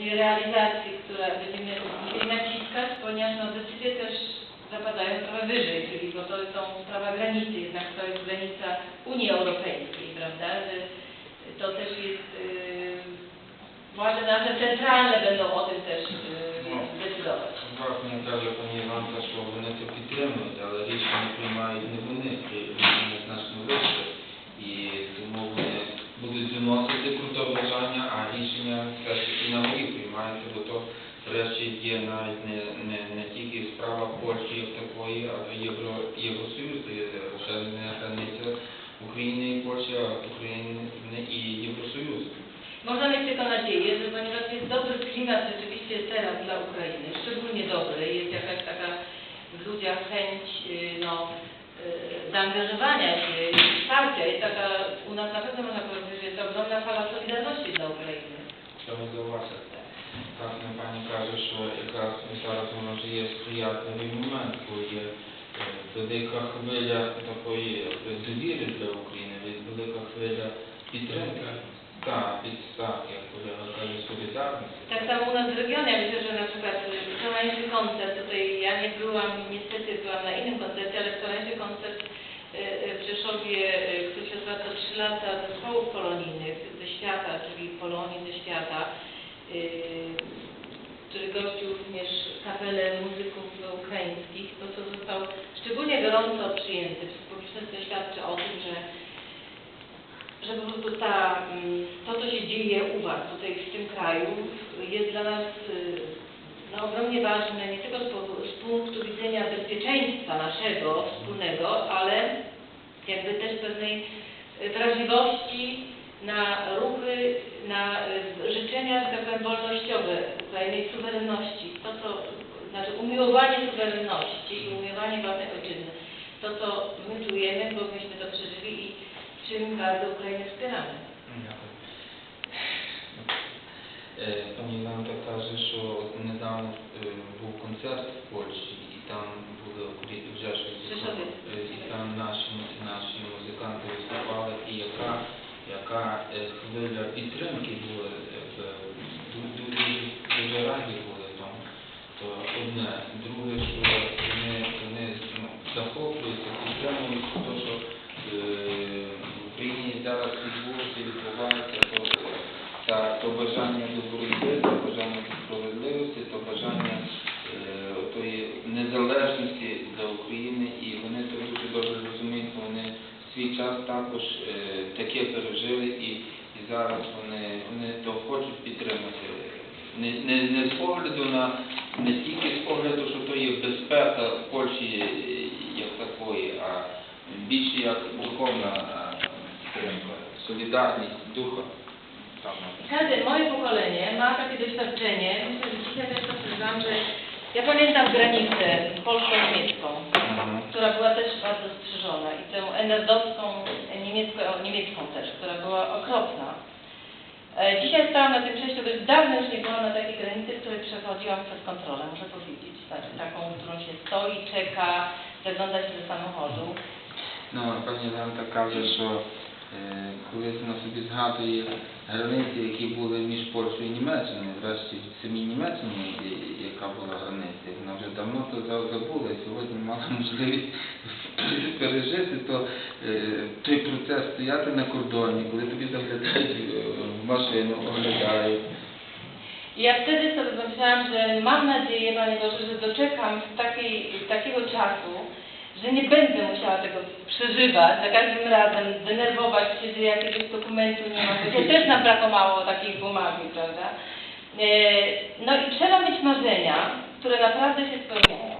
realizacji, które będziemy musieli naciskać, ponieważ no, decyzje też zapadają trochę wyżej, czyli bo to są sprawa granicy, jednak to jest granica Unii Europejskiej, prawda? Że to też jest yy, władze nasze centralne będą o tym też yy, no, decydować. Ważne także, ponieważ zaszło w no Wenecji ale jeśli nie ma innych горі приймаються, бо то врешті є навіть не, не, не тільки справа Польщі як такої, а Євро, Євросоюз, то є ще не границя України і Польщі, а України і Євросоюзу. Można mieć tylko nadzieję, że ponieważ jest dobry klimat rzeczywiście teraz dla Ukrainy, szczególnie dobry, jest jakaś taka w ludziach chęć yy, no, yy, zaangażowania się, i wsparcia, jest taka, u nas na pewno można powiedzieć, że jest ogromna fala solidarności dla Ukrainy. Chciałbym zauważyć. Власне, пані каже, що якраз зараз воно вже є сприятливий момент, коли є е, велика хвиля такої е, довіри для України, вел- велика хвиля підтримки. Так, підстав, як колега каже, солідарності. Tak samo u nas w regionie, myślę, że na przykład y, wczorajszy koncert, tutaj ja nie byłam, niestety byłam na innym koncercie, ale wczorajszy koncert y, y, w Rzeszowie, y, który się odbywa co 3 lata zespołów polonijnych ze świata, czyli Polonii ze świata, y, który gościł również kapelę muzyków ukraińskich, to co został szczególnie gorąco przyjęty. Publiczność to świadczy o tym, że że po prostu ta, mm, to, co się dzieje u Was tutaj w tym kraju, jest dla nas y, no, ogromnie ważne nie tylko z punktu widzenia bezpieczeństwa naszego wspólnego, ale jakby też pewnej y, wrażliwości na ruchy, na e, życzenia, że wolnościowe Ukrainy i suwerenności. To, co, znaczy umiłowanie suwerenności i umiłowanie własnej ojczyzny. To, co my czujemy, bo myśmy to przeżyli i czym bardzo Ukrainę wspieramy. E, pamiętam, że towarzyszu, e, niedawno był koncert w Polsce яка е, хвиля підтримки була, е, дуже, раді були там. То одне. Друге, що вони, вони ну, захоплюються, підтримують те, що е, в Україні зараз відбувається, відбувається, то бажання до боротьби, то бажання до справедливості, то бажання е, тої незалежності для України, і вони це дуже добре розуміють, бо вони в свій час також е, таке пережили, і, зараз вони, то хочуть підтримати. Не, не, не з погляду на не тільки з погляду, що то є безпека в Польщі е, як такої, а більше як духовна е, підтримка, солідарність духа. Każde moje pokolenie ma takie doświadczenie, myślę, że dzisiaj też to przeżywam, że Ja pamiętam granicę polsko-niemiecką, mhm. która była też bardzo strzyżona i tę NRD-owską, e, niemiecką, też, która była okropna. E, dzisiaj stałam na tym przejściu, dość dawno już nie byłam na takiej granicy, której przechodziłam przez kontrolę, muszę powiedzieć. Znaczy taką, którą się stoi, czeka, zagląda się do samochodu. No, pewnie nam taka rzecz, że коли вона собі згадує границі, які були між Польщею і Німеччиною, врешті в самій Німеччині, яка була границя, вона вже давно то забула, і сьогодні мала можливість пережити то, е, той процес стояти на кордоні, коли тобі заглядають е, в машину, оглядають. Ja wtedy sobie pomyślałam, że mam nadzieję, Panie Boże, że doczekam takiej, takiego czasu, że nie będę musiała tego przeżywać, za każdym razem denerwować się, że jakiegoś dokumentu nie ma. Bo też nam brakowało takiej bumagi, prawda? E, No i trzeba mieć marzenia, które naprawdę się spełniają.